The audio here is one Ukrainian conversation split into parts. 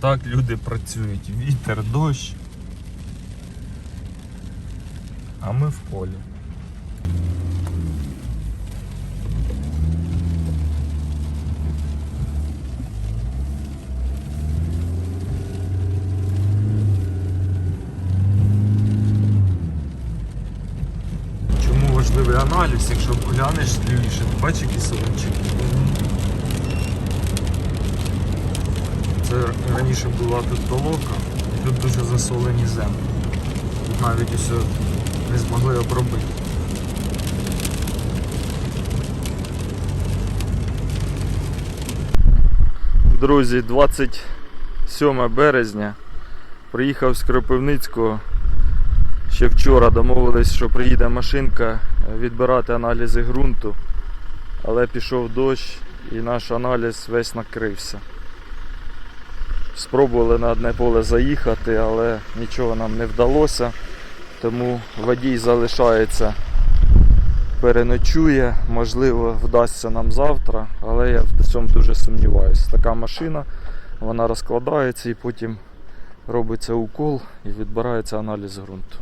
так люди працюють. Вітер, дощ. А ми в полі. Чому важливий аналіз, якщо глянеш лівіше, бачиш які солончики? Це раніше була тут толока, і тут дуже засолені землі. Тут навіть усе не змогли обробити. Друзі, 27 березня. Приїхав з Кропивницького. Ще вчора домовились, що приїде машинка відбирати аналізи ґрунту. Але пішов дощ і наш аналіз весь накрився. Спробували на одне поле заїхати, але нічого нам не вдалося. Тому водій залишається, переночує, можливо, вдасться нам завтра, але я в цьому дуже сумніваюся. Така машина, вона розкладається і потім робиться укол і відбирається аналіз ґрунту.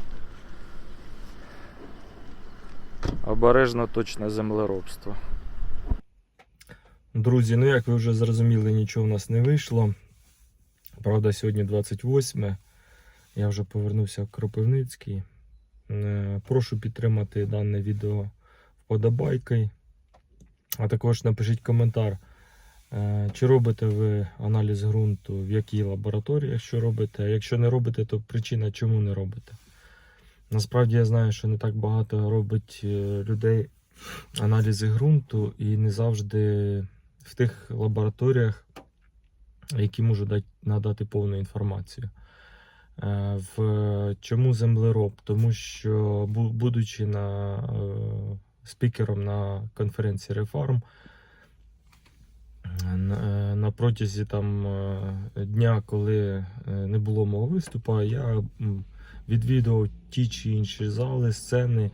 Обережно точне землеробство. Друзі, ну як ви вже зрозуміли, нічого в нас не вийшло. Правда, сьогодні 28. Я вже повернувся в Кропивницький. Е, Прошу підтримати дане відео вподобайкою. А також напишіть коментар, е, чи робите ви аналіз ґрунту, в якій лабораторії, якщо робите. А якщо не робите, то причина, чому не робите. Насправді я знаю, що не так багато робить е, людей аналізи ґрунту і не завжди в тих лабораторіях, які можуть дати, надати повну інформацію. Е, В чому землероб? Тому що, будучи на, е, спікером на конференції Рефарм, на, на протязі там е, дня, коли е, не було мого виступу, я відвідував ті чи інші зали, сцени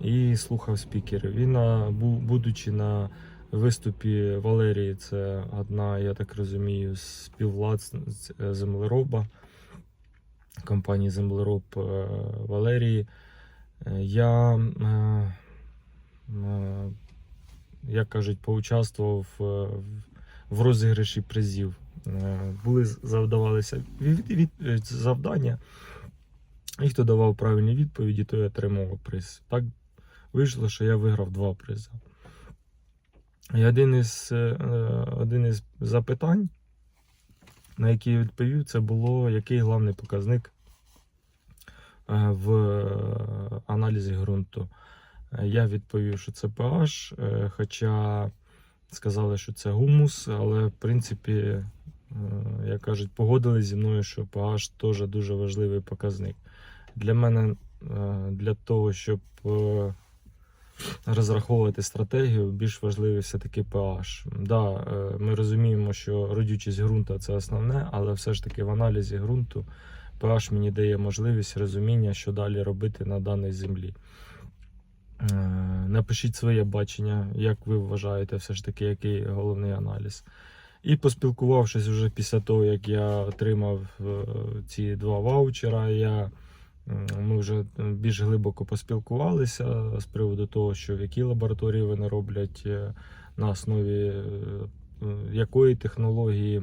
і слухав спікерів. І на, будучи на виступі Валерії, це одна, я так розумію, співвласниць е, землероба компанії Землероб е, Валерії. Е, Я, як кажуть, поучаствував в- розіграші призів. Були завдавалися від, від, е, завдання, і хто давав правильні відповіді, той отримував приз. Так вийшло, що я виграв два призи. І один із, е, один із запитань, на які я відповів, це було який головний показник е, в е, аналізі ґрунту. Я відповів, що це pH, хоча сказали, що це гумус, але в принципі, як кажуть, погодились зі мною, що pH теж дуже важливий показник. Для мене, для того, щоб розраховувати стратегію, більш важливий все-таки pH. Да, е, ми розуміємо, що родючість ґрунту це основне, але все ж таки в аналізі ґрунту pH мені дає можливість розуміння, що далі робити на даній землі. Е, Напишіть своє бачення, як ви вважаєте, все ж таки, який головний аналіз. І поспілкувавшись вже після того, як я отримав е, ці два ваучера, я, ми вже більш глибоко поспілкувалися з приводу того, що в якій лабораторії вони роблять, е, на основі е, е, якої технології.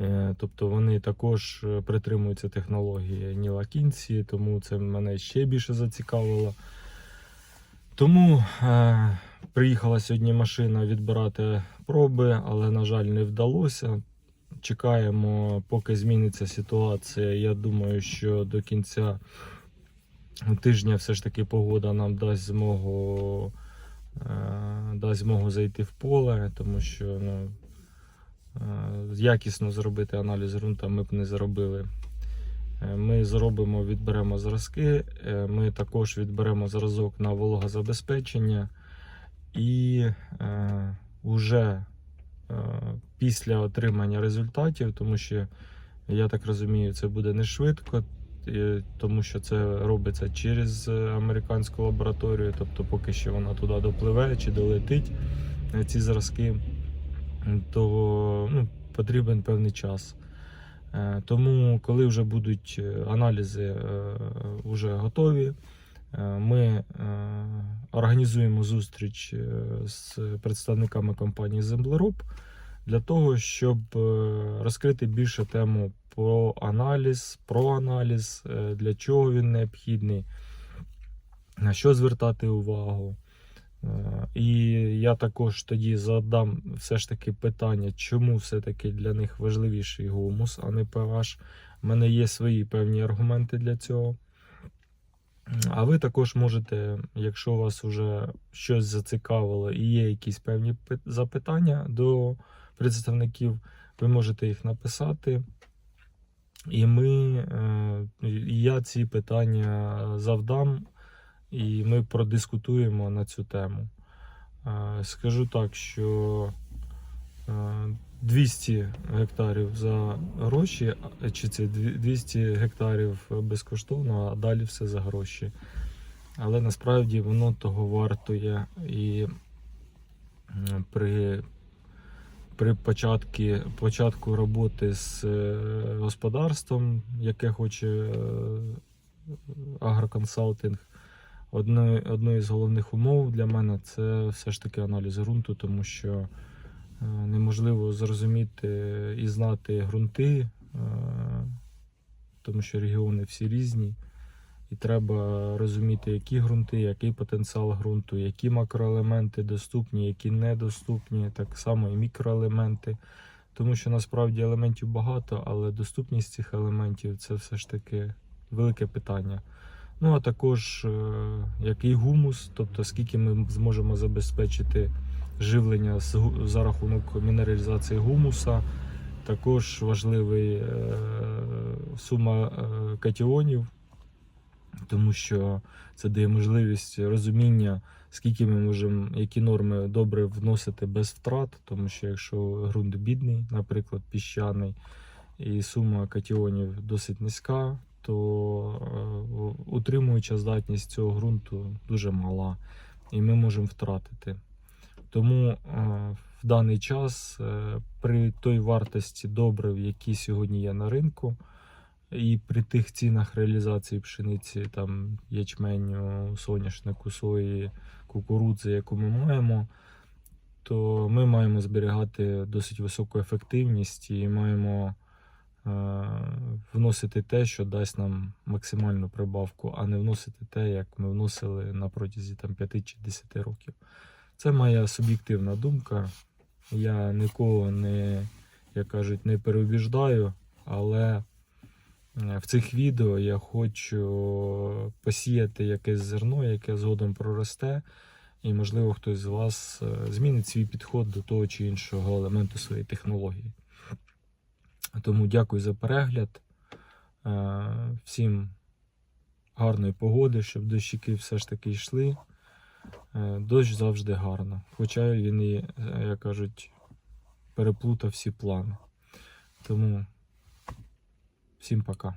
Е, Тобто вони також е, притримуються технології Ніла Кінці, тому це мене ще більше зацікавило. Тому е, приїхала сьогодні машина відбирати проби, але, на жаль, не вдалося. Чекаємо, поки зміниться ситуація. Я думаю, що до кінця тижня все ж таки погода нам дасть змогу, е, дасть змогу зайти в поле, тому що ну, е, якісно зробити аналіз ґрунту ми б не зробили. Е, Ми зробимо, відберемо зразки. Ми також відберемо зразок на вологозабезпечення. І вже після отримання результатів, тому що я так розумію, це буде не швидко, е, тому що це робиться через е, американську лабораторію, тобто поки що вона туди допливе чи долетить е, ці зразки, то ну, потрібен певний час. Е, Тому, коли вже будуть е, аналізи е, вже готові, е, ми е, організуємо зустріч е, з представниками компанії Землероб для того, щоб е, розкрити більше тему про аналіз, про аналіз, е, для чого він необхідний, на що звертати увагу. Е, І я також тоді задам все ж таки питання, чому все-таки для них важливіший гумус, а не pH. У мене є свої певні аргументи для цього. А ви також можете, якщо вас вже щось зацікавило і є якісь певні запитання до представників, ви можете їх написати. І ми, е, я ці питання завдам, і ми продискутуємо на цю тему. Е, Скажу так, що е, 200 гектарів за гроші, чи це 200 гектарів безкоштовно, а далі все за гроші. Але насправді воно того вартує. І при, при початку, початку роботи з е, господарством, яке хоче е, агроконсалтинг, одною, з головних умов для мене це все ж таки аналіз ґрунту, тому що неможливо зрозуміти і знати ґрунти, е, тому що регіони всі різні. І треба розуміти, які ґрунти, який потенціал ґрунту, які макроелементи доступні, які недоступні, так само і мікроелементи. Тому що насправді елементів багато, але доступність цих елементів це все ж таки велике питання. Ну а також е, який гумус, тобто скільки ми зможемо забезпечити живлення за рахунок мінералізації гумуса. Також важливий е, сума е, катіонів, тому що це дає можливість розуміння, скільки ми можемо, які норми добре вносити без втрат, тому що якщо ґрунт бідний, наприклад, піщаний, і сума катіонів досить низька, то е, утримуюча здатність цього ґрунту дуже мала, і ми можемо втратити. Тому е, в даний час е, при той вартості добрив, які сьогодні є на ринку, і при тих цінах реалізації пшениці, там ячменю, соняшнику, сої, кукурудзи, яку ми маємо, то ми маємо зберігати досить високу ефективність і маємо е, вносити те, що дасть нам максимальну прибавку, а не вносити те, як ми вносили на протязі там, 5 чи 10 років. Це моя суб'єктивна думка. Я нікого не, як кажуть, не переубіждаю, але е, в цих відео я хочу посіяти якесь зерно, яке згодом проросте, і, можливо, хтось з вас е, змінить свій підход до того чи іншого елементу своєї технології. Тому дякую за перегляд. Е, Всім гарної погоди, щоб дощики все ж таки йшли. Е, Дощ завжди гарно. Хоча він е, як кажуть, переплутав всі плани. Тому всім пока.